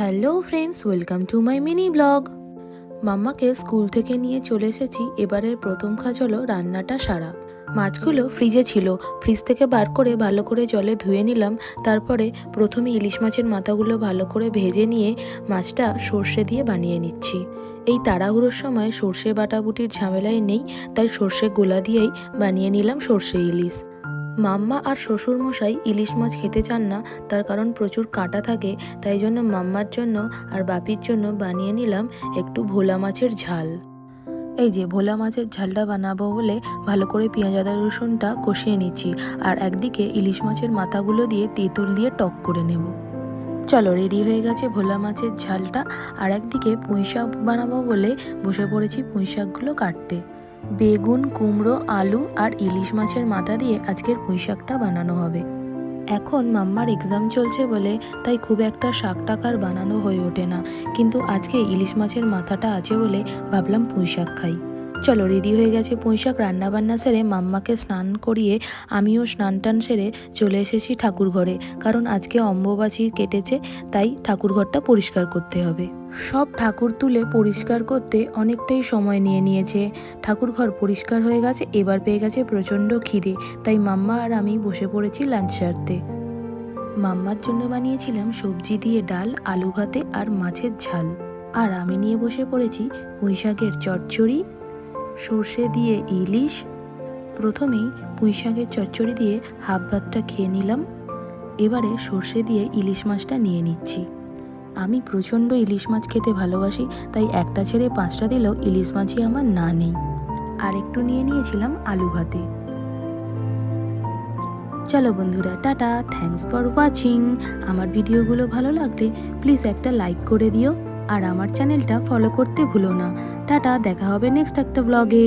Hello friends welcome to my mini blog মাম্মাকে school থেকে নিয়ে চলে এসেছি। এবারের প্রথম কাজ হলো রান্নাটা সারা। মাছগুলো ফ্রিজে ছিল। ফ্রিজ থেকে বার করে ভালো করে জলে ধুয়ে নিলাম। তারপরে প্রথমে ইলিশ মাছের মাথাগুলো ভালো করে ভেজে নিয়ে মাছটা সর্ষে দিয়ে বানিয়ে নিচ্ছি। এই তাড়াহুড়োর সময় সর্ষে বাটাবুটির ঝামেলায় নেই। তাই সর্ষে গোলা দিয়েই বানিয়ে নিলাম সর্ষে ইলিশ। মাম্মা আর শ্বশুর মশাই ইলিশ মাছ খেতে চান না, তার কারণ প্রচুর কাঁটা থাকে, তাই জন্য মাম্মার জন্য আর বাপির জন্য বানিয়ে নিলাম একটু ভোলা মাছের ঝাল। এই যে ভোলা মাছের ঝালটা বানাবো বলে ভালো করে পেঁয়াজ, আদা, রসুনটা কষিয়ে নিচ্ছি আর একদিকে ইলিশ মাছের মাথাগুলো দিয়ে তেঁতুল দিয়ে টক করে নেব। চলো রেডি হয়ে গেছে ভোলা মাছের ঝালটা, আর একদিকে পুঁই শাক বানাবো বলে বসে পড়েছি পুঁই শাকগুলো কাটতে। বেগুন, কুমড়ো, আলু আর ইলিশ মাছের মাথা দিয়ে আজকের পুঁই শাকটা বানানো হবে। এখন মাম্মার এক্সাম চলছে বলে তাই খুব একটা শাক টাকার বানানো হয়ে ওঠে না। কিন্তু আজকে ইলিশ মাছের মাথাটা আছে বলে ভাবলাম পুঁই শাক খাই। চলো রেডি হয়ে গেছে পুঁই শাক রান্নাবান্না সেরে মাম্মাকে স্নান করিয়ে আমিও স্নান টান সেরে চলে এসেছি ঠাকুর ঘরে। কারণ আজকে অম্বুবাচী কেটেছে, তাই ঠাকুর ঘরটা পরিষ্কার করতে হবে। সব ঠাকুর তুলে পরিষ্কার করতে অনেকটাই সময় নিয়ে নিয়েছে। ঠাকুর ঘর পরিষ্কার হয়ে গেছে, এবার পেয়ে গেছে প্রচণ্ড খিদে, তাই মাম্মা আর আমি বসে পড়েছি লাঞ্চ সারতে। মাম্মার জন্য বানিয়েছিলাম সবজি দিয়ে ডাল, আলু ভাতে আর মাছের ঝাল। আর আমি নিয়ে বসে পড়েছি পুঁই শাকের চচ্চড়ি সর্ষে দিয়ে ইলিশ। প্রথমেই পুঁই শাকের চচ্চড়ি দিয়ে হাফ ভাতটা খেয়ে নিলাম। এবারে সর্ষে দিয়ে ইলিশ মাছটা নিয়ে নিচ্ছি। আমি প্রচণ্ড ইলিশ মাছ খেতে ভালোবাসি, তাই একটা ছেড়ে পাঁচটা দিলেও ইলিশ মাছই আমার না নেই। আর একটু নিয়ে নিয়েছিলাম আলু ভাতে। চলো বন্ধুরা, টাটা। থ্যাঙ্কস ফর ওয়াচিং আমার ভিডিওগুলো ভালো লাগলে প্লিজ একটা লাইক করে দিও। আর আমার চ্যানেলটা ফলো করতে ভুলো না। টাটা দেখা হবে নেক্সট একটা ব্লগে